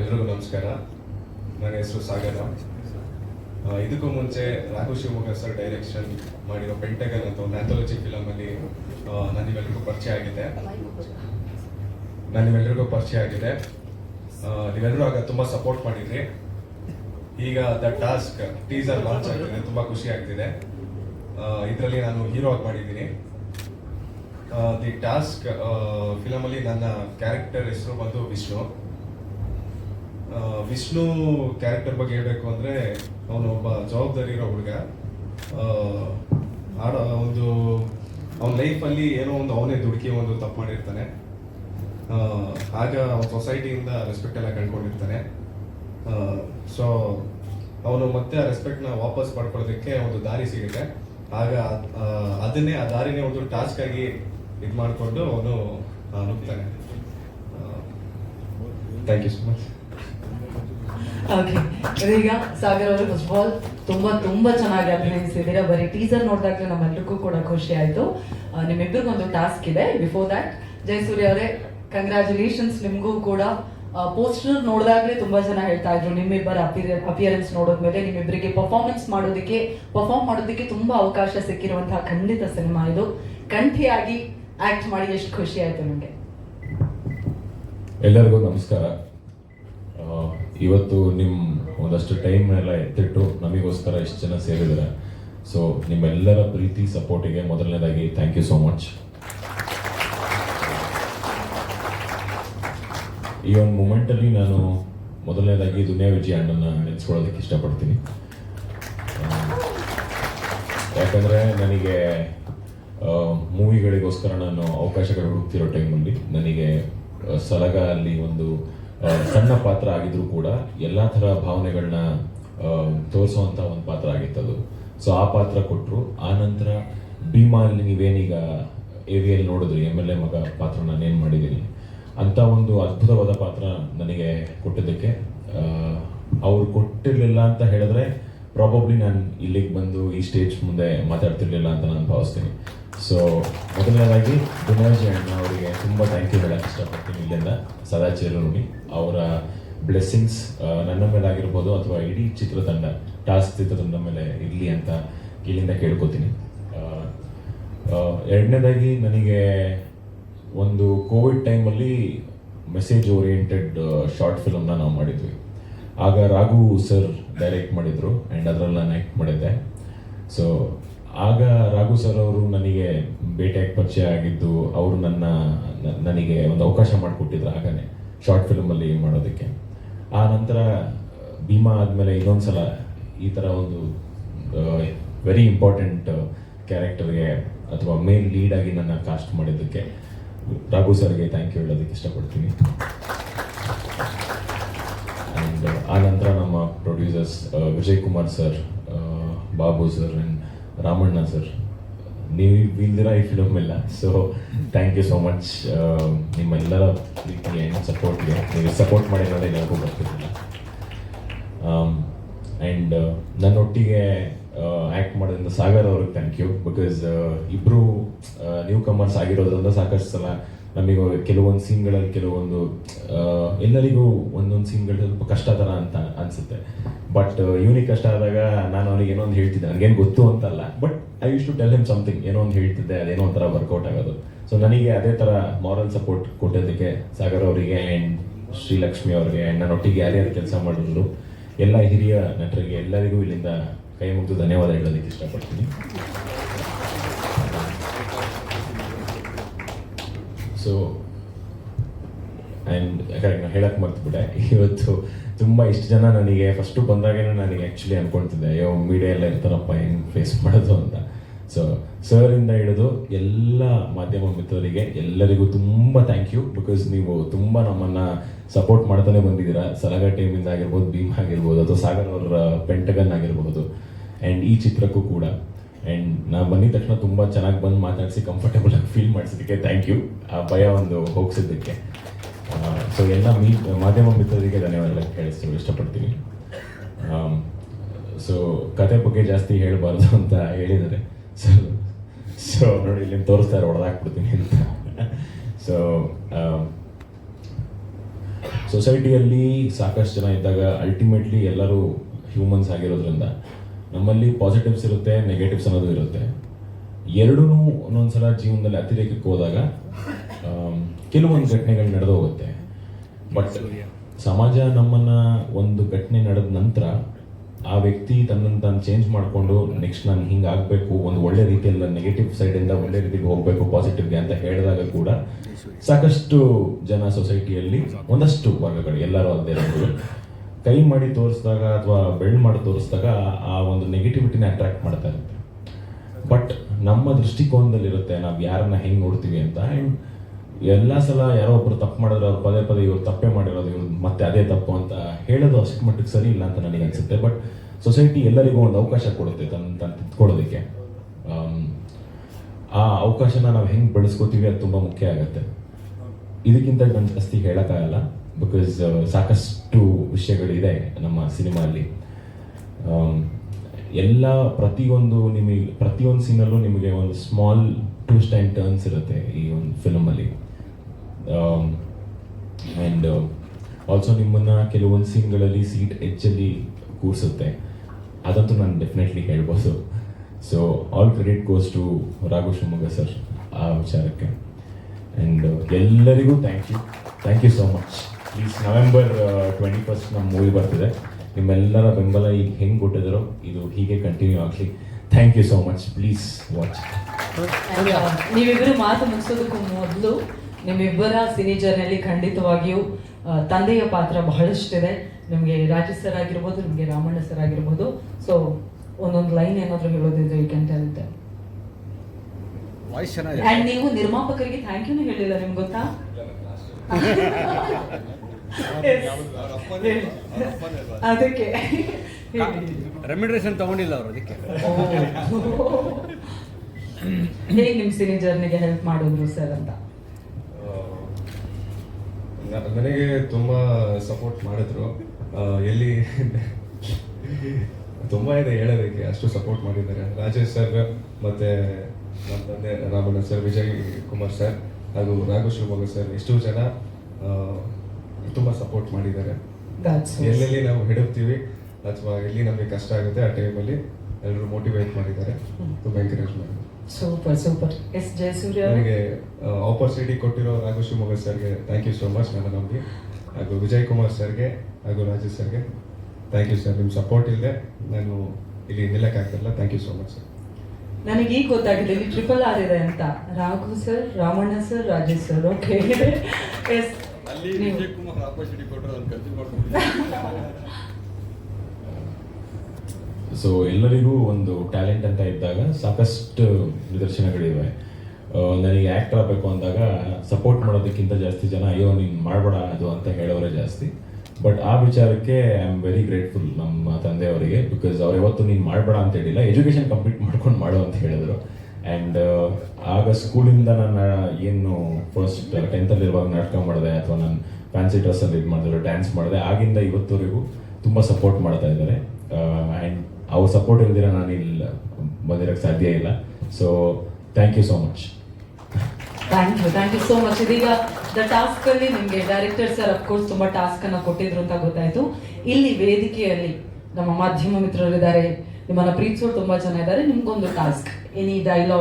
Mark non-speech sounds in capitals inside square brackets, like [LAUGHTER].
ಎಲ್ರಿಗೂ ನಮಸ್ಕಾರ. ನನ್ನ ಹೆಸರು ಸಾಗರ. ಇದಕ್ಕೂ ಮುಂಚೆ ರಾಘು ಶಿವಮೊಗ್ಗ ಸರ್ ಡೈರೆಕ್ಷನ್ ಮಾಡಿರೋ ಪೆಂಟಗನ್ ಅಂತ ಒಂದು ಆಂಥಾಲಜಿ ಫಿಲಮಲ್ಲಿ ನಾನು ನೀವೆಲ್ರಿಗೂ ಪರಿಚಯ ಆಗಿದೆ. ನಾನು ನೀವೆಲ್ರಿಗೂ ಪರಿಚಯ ಆಗಿದೆ. ನೀವೆಲ್ಲರೂ ಆಗ ತುಂಬ ಸಪೋರ್ಟ್ ಮಾಡಿದ್ರಿ. ಈಗ ದ ಟಾಸ್ಕ್ ಟೀಸರ್ ಲಾಂಚ್ ಆಗಿದೆ ತುಂಬ ಖುಷಿ ಆಗ್ತಿದೆ. ಇದರಲ್ಲಿ ನಾನು ಹೀರೋ ಆಗಿ ಮಾಡಿದ್ದೀನಿ. ದಿ ಟಾಸ್ಕ್ ಫಿಲಮಲ್ಲಿ ನನ್ನ ಕ್ಯಾರೆಕ್ಟರ್ ಹೆಸರು ಬಂದು ವಿಷ್ಣು. ವಿಷ್ಣು ಕ್ಯಾರೆಕ್ಟರ್ ಬಗ್ಗೆ ಹೇಳಬೇಕು ಅಂದರೆ ಅವನು ಒಬ್ಬ ಜವಾಬ್ದಾರಿ ಇರೋ ಹುಡುಗ. ಆಡೋ ಒಂದು, ಅವನ ಲೈಫಲ್ಲಿ ಏನೋ ಒಂದು ಅವನೇ ದುಡುಕಿ ಒಂದು ತಪ್ಪು ಮಾಡಿರ್ತಾನೆ. ಆಗ ಅವನ ಸೊಸೈಟಿಯಿಂದ ರೆಸ್ಪೆಕ್ಟ್ ಎಲ್ಲ ಕಂಡ್ಕೊಂಡಿರ್ತಾನೆ ಸೊ ಅವನು ಮತ್ತೆ ಆ ರೆಸ್ಪೆಕ್ಟ್ನ ವಾಪಸ್ ಪಡ್ಕೊಳ್ಳೋದಕ್ಕೆ ಒಂದು ದಾರಿ ಸಿಗುತ್ತೆ. ಆಗ ಅದನ್ನೇ, ಆ ದಾರಿನೇ ಒಂದು ಟಾಸ್ಕ್ ಆಗಿ ಇದು ಮಾಡಿಕೊಂಡು ಅವನು ನುಗ್ತಾನೆ. Thank you so much okay ಈಗ ಸಾಗರ್ ಅವರು ಫಸ್ಟ್ ಆಫ್ ತುಂಬಾ ತುಂಬಾ ಚೆನ್ನಾಗಿ ಅಭಿನಯಿಸಿದ್ದೀರಾ. ಬರೀ ಟೀಸರ್ ನೋಡಿದಾಗಲೇ ನಮ್ಮೆಲ್ಲರಿಗೂ ಕೂಡ ಖುಷಿ ಆಯ್ತು. ನಿಮ್ಮಿಬ್ಬರಿಗೂ ಒಂದು ಟಾಸ್ಕ್ ಇದೆ. ಬಿಫೋರ್ ದ್ಯಾಟ್ ಜಯಸೂರ್ಯ ಅವರೇ ಕಂಗ್ರ್ಯಾಚುಲೇಷನ್ಸ್ ನಿಮಗೂ ಕೂಡ. ಪೋಸ್ಟರ್ ನೋಡಿದಾಗಲೇ ತುಂಬಾ ಜನ ಹೇಳ್ತಾ ಇದ್ರು. ನಿಮ್ಮಿಬ್ಬರ ಅಪಿಯರೆನ್ಸ್ ನೋಡೋದ್ಮೇಲೆ ನಿಮ್ಮಿಬ್ಬರಿಗೆ ಪರ್ಫಾರ್ಮೆನ್ಸ್ ಮಾಡೋದಕ್ಕೆ ಪರ್ಫಾರ್ಮ್ ಮಾಡೋದಕ್ಕೆ ತುಂಬಾ ಅವಕಾಶ ಸಿಕ್ಕಿರುವಂತಹ ಖಂಡಿತ ಸಿನಿಮಾ ಇದು. ಕಂಠಿಯಾಗಿ ಆಕ್ಟ್ ಮಾಡಿ ಎಷ್ಟು ಖುಷಿ ಆಯ್ತು ನಿಮಗೆ? ಎಲ್ಲರಿಗೂ ನಮಸ್ಕಾರ. ಇವತ್ತು ನಿಮ್ಮ ಒಂದಷ್ಟು ಟೈಮ್ ಎಲ್ಲ ಎತ್ತಿಟ್ಟು ನಮಗೋಸ್ಕರ ಎಷ್ಟು ಜನ ಸೇರಿದ್ದಾರೆ. ಸೊ ನಿಮ್ಮೆಲ್ಲರ ಪ್ರೀತಿ ಸಪೋರ್ಟಿಗೆ ಮೊದಲನೇದಾಗಿ ಥ್ಯಾಂಕ್ ಯು ಸೋ ಮಚ್ ಈ ಒಂದು ಮೂಮೆಂಟಲ್ಲಿ ನಾನು ಮೊದಲನೇದಾಗಿ ದುನಿಯಾ ವಿಜಯ್ ಅಣ್ಣನ ನೆನೆಸ್ಕೊಳ್ಳೋದಕ್ಕೆ ಇಷ್ಟಪಡ್ತೀನಿ. ಯಾಕಂದರೆ ನನಗೆ ಮೂವಿಗಳಿಗೋಸ್ಕರ ನಾನು ಅವಕಾಶಗಳು ಹುಡುಕ್ತಿರೋ ಟೈಮಲ್ಲಿ ನನಗೆ ಸಲಗ ಅಲ್ಲಿ ಒಂದು ಸಣ್ಣ ಪಾತ್ರ ಆಗಿದ್ರು ಕೂಡ ಎಲ್ಲ ಥರ ಭಾವನೆಗಳನ್ನ ತೋರಿಸುವಂತ ಒಂದು ಪಾತ್ರ ಆಗಿತ್ತದು ಸೊ ಆ ಪಾತ್ರ ಕೊಟ್ಟರು ಆ ನಂತರ ಭೀಮಾಲ್ಲಿ ನೀವೇನೀಗ ಎಲ್ ನೋಡಿದ್ರಿ, ಎಂ ಎಲ್ ಎ ಮಗ ಪಾತ್ರ ನಾನೇನು ಮಾಡಿದ್ದೀನಿ. ಅಂತ ಒಂದು ಅದ್ಭುತವಾದ ಪಾತ್ರ ನನಗೆ ಕೊಟ್ಟಿದ್ದಕ್ಕೆ. ಅವ್ರು ಕೊಟ್ಟಿರಲಿಲ್ಲ ಅಂತ ಹೇಳಿದ್ರೆ ಪ್ರಾಬಬ್ಲಿ ನಾನು ಇಲ್ಲಿಗೆ ಬಂದು ಈ ಸ್ಟೇಜ್ ಮುಂದೆ ಮಾತಾಡ್ತಿರ್ಲಿಲ್ಲ ಅಂತ ನಾನು ಭಾವಿಸ್ತೀನಿ. ಸೊ ಮೊದಲನೇದಾಗಿ ಗುಣಾಜಿ ಅಣ್ಣ ಅವರಿಗೆ ತುಂಬ ಥ್ಯಾಂಕ್ ಯು ಹೇಳಕ್ಕೆ ಇಷ್ಟಪಡ್ತೀನಿ ಇಲ್ಲಿಂದ. ಸದಾ ಅವರ ಬ್ಲೆಸ್ಸಿಂಗ್ಸ್ ನನ್ನ ಮೇಲೆ ಆಗಿರ್ಬೋದು ಅಥವಾ ಇಡೀ ಚಿತ್ರತಂಡ ಟಾಸ್ಕ್ ಚಿತ್ರತಂಡ ಮೇಲೆ ಇರಲಿ ಅಂತ ಇಲ್ಲಿಂದ ಕೇಳ್ಕೊತೀನಿ. ಎರಡನೇದಾಗಿ ನನಗೆ ಒಂದು ಕೋವಿಡ್ ಟೈಮಲ್ಲಿ ಮೆಸೇಜ್ ಓರಿಯೆಂಟೆಡ್ ಶಾರ್ಟ್ ಫಿಲಮ್ನ ನಾವು ಮಾಡಿದ್ವಿ. ಆಗ ರಾಘು ಸರ್ ಡೈರೆಕ್ಟ್ ಮಾಡಿದರು ಆ್ಯಂಡ್ ಅದರಲ್ಲಿ ನಾನು ಆ್ಯಕ್ಟ್ ಮಾಡಿದ್ದೆ. ಸೊ ಆಗ ರಾಘು ಸರ್ ಅವರು ನನಗೆ ಬೇಟೆಯಾಗಿ ಪರಿಚಯ ಆಗಿದ್ದು ಅವರು ನನ್ನ, ನನಗೆ ಒಂದು ಅವಕಾಶ ಮಾಡಿಕೊಟ್ಟಿದ್ರು ಆಗಲೇ ಶಾರ್ಟ್ ಫಿಲ್ಮಲ್ಲಿ ಮಾಡೋದಕ್ಕೆ. ಆ ನಂತರ, ಭೀಮಾ ಆದಮೇಲೆ ಇನ್ನೊಂದ್ಸಲ ಈ ಥರ ಒಂದು ವೆರಿ ಇಂಪಾರ್ಟೆಂಟ್ ಕ್ಯಾರೆಕ್ಟರ್ಗೆ ಅಥವಾ ಮೇನ್ ಲೀಡಾಗಿ ನನ್ನ ಕಾಸ್ಟ್ ಮಾಡಿದ್ದಕ್ಕೆ ರಾಘು ಸರ್ಗೆ ಥ್ಯಾಂಕ್ ಯು ಹೇಳೋದಕ್ಕೆ ಇಷ್ಟಪಡ್ತೀನಿ. ಆ್ಯಂಡ್ ಆ ನಂತರ ನಮ್ಮ producers Vijay Kumar sir Babu sir and Ramanna sir ನೀವು ಇಲ್ದಿರ ಈ ಫಿಲಮ್ ಇಲ್ಲ so thank you so much ನಿಮ್ಮೆಲ್ಲರ ಪ್ರೀತಿಗೆ ಸಪೋರ್ಟ್ಗೆ ನೀವು ಸಪೋರ್ಟ್ ಮಾಡಿರೋದೇ ಎಲ್ಲರಿಗೂ ಬರ್ತಿರಲಿಲ್ಲ ಆ್ಯಂಡ್ ನನ್ನೊಟ್ಟಿಗೆ ಆ್ಯಕ್ಟ್ ಮಾಡೋದ್ರಿಂದ ಸಾಗರ್ ಅವ್ರಿಗೆ ಥ್ಯಾಂಕ್ ಯು ಬಿಕಾಸ್ ಇಬ್ಬರು ನ್ಯೂ ಕಮರ್ಸ್ ಆಗಿರೋದ್ರಿಂದ ಸಾಕಷ್ಟು ಸಲ ನಮಗೆ ಕೆಲವೊಂದು ಸೀನ್ಗಳಲ್ಲಿ ಕೆಲವೊಂದು ಆ, ಎಲ್ಲರಿಗೂ ಒಂದೊಂದು ಸೀನ್ಗಳು ಸ್ವಲ್ಪ ಕಷ್ಟ ಥರ ಅಂತ ಅನಿಸುತ್ತೆ. ಬಟ್ ಇವನಿಗೆ ಕಷ್ಟ ಆದಾಗ ನಾನು ಅವನಿಗೆ ಏನೋ ಒಂದು ಹೇಳ್ತಿದ್ದೆ. ನನಗೇನು ಗೊತ್ತು ಅಂತಲ್ಲ. But I use to tell him something ಏನೋ ಒಂದು ಹೇಳ್ತಿದ್ದೆ. ಅದೇನೋ ಒಂಥರ ವರ್ಕೌಟ್ ಆಗೋದು. ಸೊ ನನಗೆ ಅದೇ ಥರ ಮಾರಲ್ ಸಪೋರ್ಟ್ ಕೊಟ್ಟಿದ್ದಕ್ಕೆ ಸಾಗರ್ ಅವರಿಗೆ ಆ್ಯಂಡ್ ಶ್ರೀಲಕ್ಷ್ಮಿ ಅವರಿಗೆ ಆ್ಯಂಡ್ ನನ್ನೊಟ್ಟಿಗೆ ಯಾರ್ಯಾರು ಕೆಲಸ ಮಾಡಿದ್ರು. ಎಲ್ಲ ಹಿರಿಯ ನಟರಿಗೆ ಎಲ್ಲರಿಗೂ ಇಲ್ಲಿಂದ ಕೈ ಮುಗಿದು ಧನ್ಯವಾದ ಹೇಳೋದಕ್ಕೆ ಇಷ್ಟಪಡ್ತೀನಿ. ಸೊ ಆ್ಯಂಡ್ ಕರೆಕ್ಟ್ ನಾನು ಹೇಳಕ್ಕೆ ಮರ್ತ್ಬಿಟ್ಟೆ. ಇವತ್ತು ತುಂಬ ಇಷ್ಟು ಜನ ನನಗೆ ಫಸ್ಟು ಬಂದಾಗೇನೆ ನನಗೆ ಆ್ಯಕ್ಚುಲಿ ಅಂದ್ಕೊಳ್ತಿದ್ದೆ ಅಯ್ಯೋ ಮೀಡಿಯಾ ಎಲ್ಲ ಇರ್ತಾರಪ್ಪ ಹೆಂಗೆ ಫೇಸ್ ಮಾಡೋದು ಅಂತ. ಸೊ ಸರಿಂದ ಹಿಡಿದು ಎಲ್ಲ ಮಾಧ್ಯಮ ಮಿತ್ರರಿಗೆ ಎಲ್ಲರಿಗೂ ತುಂಬ ಥ್ಯಾಂಕ್ ಯು ಬಿಕಾಸ್ ನೀವು ತುಂಬ ನಮ್ಮನ್ನು ಸಪೋರ್ಟ್ ಮಾಡ್ತಾನೆ ಬಂದಿದ್ದೀರಾ. ಸಲಗ ಟೀಮಿಂದ ಆಗಿರ್ಬೋದು, ಭೀಮ್ ಆಗಿರ್ಬೋದು, ಅಥವಾ ಸಾಗರ್ ಅವರ ಪೆಂಟಗನ್ ಆಗಿರ್ಬೋದು ಆ್ಯಂಡ್ ಈ ಚಿತ್ರಕ್ಕೂ ಕೂಡ. ಆ್ಯಂಡ್ ನಾ ಬಂದಿದ ತಕ್ಷಣ ತುಂಬ ಚೆನ್ನಾಗಿ ಬಂದು ಮಾತಾಡಿಸಿ ಕಂಫರ್ಟೇಬಲ್ ಆಗಿ ಫೀಲ್ ಮಾಡಿಸಿದ್ದಕ್ಕೆ ಥ್ಯಾಂಕ್ ಯು ಆ ಭಯ ಒಂದು ಹೋಗಿಸಿದ್ದಕ್ಕೆ. ಸೊ ಎಲ್ಲ ಮೀ, ಮಾಧ್ಯಮ ಮಿತ್ರರಿಗೆ ಧನ್ಯವಾದ ಕೇಳಿಸ್ತೀವಿ, ಇಷ್ಟಪಡ್ತೀನಿ. ಸೊ ಕತೆ ಬಗ್ಗೆ ಜಾಸ್ತಿ ಹೇಳಬಾರ್ದು ಅಂತ ಹೇಳಿದ್ದಾರೆ. ಸೊ ಸೊ ನೋಡಿ ಇಲ್ಲಿ ತೋರಿಸ್ತಾರೆ ಹೊಡೆದಾಕ್ಬಿಡ್ತೀನಿ ಅಂತ. ಸೊ ಸೊಸೈಟಿಯಲ್ಲಿ ಸಾಕಷ್ಟು ಜನ ಇದ್ದಾಗ ಅಲ್ಟಿಮೇಟ್ಲಿ ಎಲ್ಲರೂ ಹ್ಯೂಮನ್ಸ್ ಆಗಿರೋದ್ರಿಂದ ನಮ್ಮಲ್ಲಿ ಪಾಸಿಟಿವ್ಸ್ ಇರುತ್ತೆ ನೆಗೆಟಿವ್ಸ್ ಅನ್ನೋದು ಇರುತ್ತೆ. ಎರಡೂ ಒಂದೊಂದ್ಸಲ ಜೀವನದಲ್ಲಿ ಅತಿರೇಕಕ್ಕೆ ಹೋದಾಗ ಕೆಲವೊಂದು ಘಟನೆಗಳು ನಡೆದು ಹೋಗುತ್ತೆ ಬಟ್ ಸಮಾಜ ನಮ್ಮನ್ನ ಒಂದು ಘಟನೆ ನಡೆದ ನಂತರ ಆ ವ್ಯಕ್ತಿ ತನ್ನನ್ನು ತಾನು ಚೇಂಜ್ ಮಾಡಿಕೊಂಡು ನೆಕ್ಸ್ಟ್ ನಾನು ಹಿಂಗೆ ಆಗಬೇಕು ಒಂದು ಒಳ್ಳೆ ರೀತಿಯಲ್ಲಿ ನೆಗೆಟಿವ್ ಸೈಡಿಂದ ಒಳ್ಳೆ ರೀತಿಗೆ ಹೋಗಬೇಕು ಪಾಸಿಟಿವ್ಗೆ ಅಂತ ಹೇಳಿದಾಗ ಕೂಡ ಸಾಕಷ್ಟು ಜನ ಸೊಸೈಟಿಯಲ್ಲಿ ಒಂದಷ್ಟು ವರ್ಗಗಳು ಎಲ್ಲರೂ ಅದೇ ಇರೋದು ಕೈ ಮಾಡಿ ತೋರಿಸಿದಾಗ ಅಥವಾ ಬೆಳ್ಳು ಮಾಡಿ ತೋರಿಸಿದಾಗ ಆ ಒಂದು ನೆಗೆಟಿವಿಟಿನ ಅಟ್ರಾಕ್ಟ್ ಮಾಡ್ತಾ ಇರುತ್ತೆ ಬಟ್ ನಮ್ಮ ದೃಷ್ಟಿಕೋನದಲ್ಲಿರುತ್ತೆ ನಾವು ಯಾರನ್ನ ಹೆಂಗೆ ನೋಡ್ತೀವಿ ಅಂತ. ಆ್ಯಂಡ್ ಎಲ್ಲ ಸಲ ಯಾರೋ ಒಬ್ರು ತಪ್ಪು ಮಾಡಿದ್ರೆ, ಅವ್ರು ಪದೇ ಪದೇ ಇವ್ರು ತಪ್ಪೇ ಮಾಡಿರೋದು, ಇವ್ರು ಮತ್ತೆ ಅದೇ ತಪ್ಪು ಅಂತ ಹೇಳೋದು ಅಷ್ಟು ಮಟ್ಟಿಗೆ ಸರಿ ಇಲ್ಲ ಅಂತ ನನಗೆ ಅನ್ಸುತ್ತೆ. ಬಟ್ ಸೊಸೈಟಿ ಎಲ್ಲರಿಗೂ ಒಂದು ಅವಕಾಶ ಕೊಡುತ್ತೆ ತನ್ನ ತನ್ನ ತಿದ್ಕೊಳ್ಳೋದಕ್ಕೆ ಆ ಅವಕಾಶನ ನಾವು ಹೆಂಗೆ ಬೆಳೆಸ್ಕೋತೀವಿ ಅದು ತುಂಬ ಮುಖ್ಯ ಆಗುತ್ತೆ. ಇದಕ್ಕಿಂತ ನಾನು ಜಾಸ್ತಿ ಹೇಳೋಕ್ಕಾಗಲ್ಲ ಬಿಕಾಸ್ ಸಾಕಷ್ಟು ವಿಷಯಗಳಿದೆ ನಮ್ಮ ಸಿನಿಮಾದಲ್ಲಿ ಎಲ್ಲ ಪ್ರತಿಯೊಂದು ನಿಮಗೆ, ಪ್ರತಿಯೊಂದು ಸೀನಲ್ಲೂ ನಿಮಗೆ ಒಂದು ಸ್ಮಾಲ್ ಟ್ವಿಸ್ಟ್ ಆ್ಯಂಡ್ ಟರ್ನ್ಸ್ ಇರುತ್ತೆ ಈ ಒಂದು ಫಿಲ್ಮಲ್ಲಿ ಆ್ಯಂಡ್ ಆಲ್ಸೋ ನಿಮ್ಮನ್ನು ಕೆಲವೊಂದು ಸೀನ್ಗಳಲ್ಲಿ ಸೀಟ್ ಹೆಚ್ಚಲ್ಲಿ ಕೂರಿಸುತ್ತೆ. ಅದಂತೂ ನಾನು ಡೆಫಿನೆಟ್ಲಿ ಹೇಳ್ಬೋದು. So all credit goes to Raghu Shivamogga sir ಆ ವಿಚಾರಕ್ಕೆ. ಆ್ಯಂಡ್ ಎಲ್ಲರಿಗೂ thank you thank you so much please November twenty first ನಮ್ಮ ಮೂವಿ ಬರ್ತಿದೆ. ನಿಮ್ಮೆಲ್ಲರ ಬೆಂಬಲ ಈಗ ಹೆಂಗೆ ಕೊಟ್ಟಿದ್ರು ಇದು ಹೀಗೆ ಕಂಟಿನ್ಯೂ ಆಗಲಿ. Thank you so much please watch uh, ನೀವಿಬ್ಬರು ಮಾತು ಮುಗಿಸೋದಕ್ಕೂ ಮೊದಲು ನಿಮ್ಮಿಬ್ಬರ ಸಿನಿ ಜರ್ನಿಯಲ್ಲಿ ಖಂಡಿತವಾಗಿಯೂ ತಂದೆಯ ಪಾತ್ರ ಬಹಳಷ್ಟಿದೆ. ನಿಮಗೆ ರಾಜೇಶ್ ಸರ್ ಆಗಿರ್ಬೋದು ನಿಮಗೆ ರಾಮಣ್ಣ ಸರ್ ಆಗಿರ್ಬೋದು. ಸೊ ಒಂದೊಂದು ಲೈನ್ ಏನಾದರೂ ಹೇಳೋದಿದ್ರೆ you can tell them voice and ನೀವು ನಿರ್ಮಾಪಕರಿಗೆ ಥ್ಯಾಂಕ್ ಯೂನು ಹೇಳಿಲ್ಲ ನಿಮ್ಗೆ ಗೊತ್ತಾ? ಅದಕ್ಕೆ. ರೆಮ್ಯುನರೇಷನ್ ತಗೊಂಡಿಲ್ಲ ಅವರು ಅದಕ್ಕೆ. ಹೇಗೆ ನಿಮ್ಮ ಸಿನಿ ಜರ್ನಿಗೆ ಹೆಲ್ಪ್ ಮಾಡಿದ್ರು ಸರ್ ಅಂತ? ನನಗೆ ತುಂಬ ಸಪೋರ್ಟ್ ಮಾಡಿದ್ರು. ಎಲ್ಲಿ [LAUGHS] ತುಂಬ ಇದೆ ಹೇಳೋದಕ್ಕೆ ಅಷ್ಟು ಸಪೋರ್ಟ್ ಮಾಡಿದ್ದಾರೆ. ರಾಜೇಶ್ ಸರ್ ಮತ್ತೆ ನಮ್ಮ ತಂದೆ ರಾಮಣ್ಣ ಸರ್ ವಿಜಯ್ ಕುಮಾರ್ ಸರ್ ಹಾಗೂ ರಾಘು ಶಿವಮೊಗ್ಗ ಸರ್ ಎಷ್ಟೋ ಜನ ತುಂಬ ಸಪೋರ್ಟ್ ಮಾಡಿದ್ದಾರೆ. ಎಲ್ಲೆಲ್ಲಿ ನಾವು ಹಿಡುತ್ತೀವಿ ಅಥವಾ ಎಲ್ಲಿ ನಮಗೆ ಕಷ್ಟ ಆಗುತ್ತೆ ಆ ಟೈಮಲ್ಲಿ ಎಲ್ಲರೂ ಮೋಟಿವೇಟ್ ಮಾಡಿದ್ದಾರೆ. ತುಂಬಾ ಎಂಕರೇಜ್ ಮಾಡಿದ್ದಾರೆ. Super super yes Jayasurya? ನನಗೆ ಆಪರ್ಚುನಿಟಿ ಕೊಟ್ಟಿರೋ ರಾಘು ಶಿವಮೊಗ್ಗ ಸರ್ಗೆ ಥ್ಯಾಂಕ್ ಯು ಸೋ ಮಚ್ ನನ್ನ ನಂಬಿ. ಹಾಗೂ ವಿಜಯ್ ಕುಮಾರ್ ಸರ್ಗೆ ಹಾಗೂ ರಾಜೇಶ್ ಸರ್ಗೆ ಥ್ಯಾಂಕ್ ಯು ಸರ್ ನಿಮ್ಮ ಸಪೋರ್ಟ್ ಇಲ್ಲದೆ ನಾನು ಇಲ್ಲಿ ನಿಲ್ಲಕ್ಕಾಗ್ತಿರಲ್ಲ thank you so much sir ನನಗೆ ಈಗ ಗೊತ್ತಾಗಿದೆ ಇಲ್ಲಿ ಟ್ರಿಪಲ್ ಆರ್ ಇದೆ ಅಂತ. Raghu sir Ramanna sir Rajesh sir okay yes ಅಲ್ಲಿ ವಿಜಯ್ ಕುಮಾರ್ ಆಪರ್ಚುನಿಟಿ ಕೊಟ್ಟರೆ ಅದನ್ನು ಕಲ್ತು ಮಾಡ್ಕೊಂಡು ಸೊ ಎಲ್ಲರಿಗೂ ಒಂದು ಟ್ಯಾಲೆಂಟ್ ಅಂತ ಇದ್ದಾಗ ಸಾಕಷ್ಟು ನಿದರ್ಶನಗಳಿವೆ. ನನಗೆ ಆ್ಯಕ್ಟ್ ಆಗಬೇಕು ಅಂದಾಗ ಸಪೋರ್ಟ್ ಮಾಡೋದಕ್ಕಿಂತ ಜಾಸ್ತಿ ಜನ, ಅಯ್ಯೋ, ನೀನು ಮಾಡಬೇಡ ಅದು ಅಂತ ಹೇಳೋರೇ ಜಾಸ್ತಿ. ಬಟ್ ಆ ವಿಚಾರಕ್ಕೆ ಐ ಆಮ್ ವೆರಿ ಗ್ರೇಟ್ಫುಲ್ ನಮ್ಮ ತಂದೆಯವರಿಗೆ ಬಿಕಾಸ್ ಅವ್ರು ಯಾವತ್ತು ನೀನು ಮಾಡಬೇಡ ಅಂತ ಹೇಳಿಲ್ಲ ಎಜುಕೇಷನ್ ಕಂಪ್ಲೀಟ್ ಮಾಡ್ಕೊಂಡು ಮಾಡು ಅಂತ ಹೇಳಿದ್ರು. ಆ್ಯಂಡ್ ಆಗ ಸ್ಕೂಲಿಂದ ನಾನು ಏನು ಫಸ್ಟ್ ಟೆಂತಲ್ಲಿರುವಾಗ ನಾಟಕ ಮಾಡಿದೆ ಅಥವಾ ನಾನು ಫ್ಯಾನ್ಸಿ ಡ್ರೆಸ್ಸಲ್ಲಿ ಇದು ಮಾಡಿದ್ರೆ ಡ್ಯಾನ್ಸ್ ಮಾಡಿದೆ, ಆಗಿಂದ ಇವತ್ತವರೆಗೂ ತುಂಬ ಸಪೋರ್ಟ್ ಮಾಡ್ತಾ ಇದ್ದಾರೆ. ಆ್ಯಂಡ್ ಅವ್ರ ಸಪೋರ್ಟ್ ಇಲ್ದಿರ ನಾನು ಇಲ್ಲಿ ಬಂದಿರೋಕ್ಕೆ ಸಾಧ್ಯ ಇಲ್ಲ. So thank you so much thank you thank you so much ಇದೀಗ ದ ಟಾಸ್ಕ್ ಅಲ್ಲಿ ನಿಮಗೆ ಡೈರೆಕ್ಟರ್ ಸರ್ ಅಫ್ಕೋರ್ಸ್ ತುಂಬಾ ಟಾಸ್ಕ್ ಅನ್ನ ಕೊಟ್ಟಿದ್ರು ಅಂತ ಗೊತ್ತಾಯ್ತು. ಇಲ್ಲಿ ವೇದಿಕೆಯಲ್ಲಿ ನಮ್ಮ ಮಾಧ್ಯಮ ಮಿತ್ರರಿದ್ದಾರೆ. ನಿಮ್ಮನ್ನ ಪ್ರೀತಿಸೋರು ತುಂಬಾ ಜನ ಇದ್ದಾರೆ. ನಿಮ್ಗೊಂದು ಟಾಸ್ಕ್ ಎನಿ ಡೈಲಾಗ್